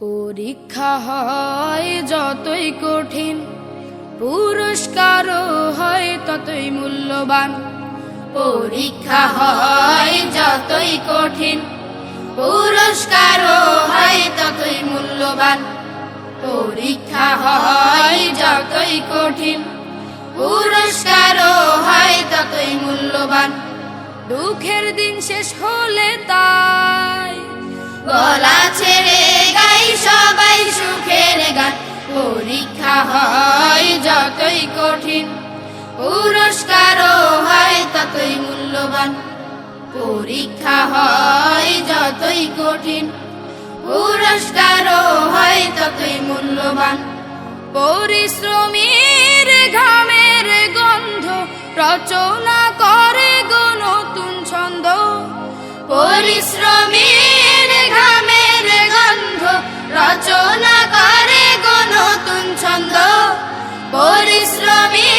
পরীক্ষা হয় যতই কঠিন পুরস্কারও হয় ততই মূল্যবান। পরীক্ষা হয় যতই কঠিন পুরস্কারও হয় ততই মূল্যবান। পরীক্ষা হয় যতই কঠিন পুরস্কারও হয় ততই মূল্যবান। দুঃখের দিন শেষ হলে তাই গলা ছেড়ে পুরস্কারও হয় ততই মূল্যবান। পরীক্ষা হয় যতই কঠিন। পুরস্কারও হয় ততই মূল্যবান। পরিশ্রমীর ঘামের গন্ধ রচনা করে গো নতুন ছন্দ। পরিশ্রমীর ঘামের গন্ধ রচনা করে গো নতুন ছন্দ। পরিশ্রমীর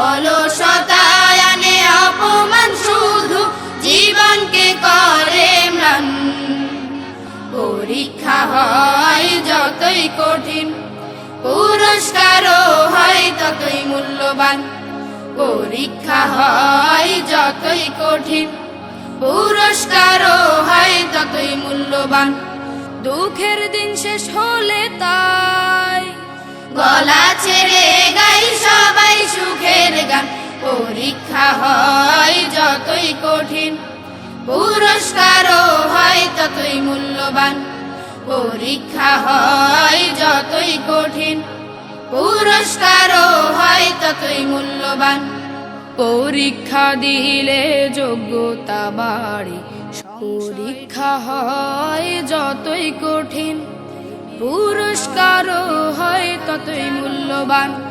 অলসতায়নে অপমান শুধু জীবনকে করে ম্লান। পরীক্ষা হয় যতই কঠিন, পুরস্কারও হয় ততই মূল্যবান। পরীক্ষা হয় যতই কঠিন, পুরস্কারও হয় ততই মূল্যবান। দুঃখের দিন শেষ হলে তাই গলা ছেড়ে গাই কঠিন। পুরস্কারও হয় ততই মূল্যবান। পরীক্ষা হয় যতই কঠিন। পুরস্কারও হয় ততই মূল্যবান। পরীক্ষা দিলে যোগ্যতা বাড়ে। পরীক্ষা হয় যতই কঠিন। পুরস্কারও হয় ততই মূল্যবান।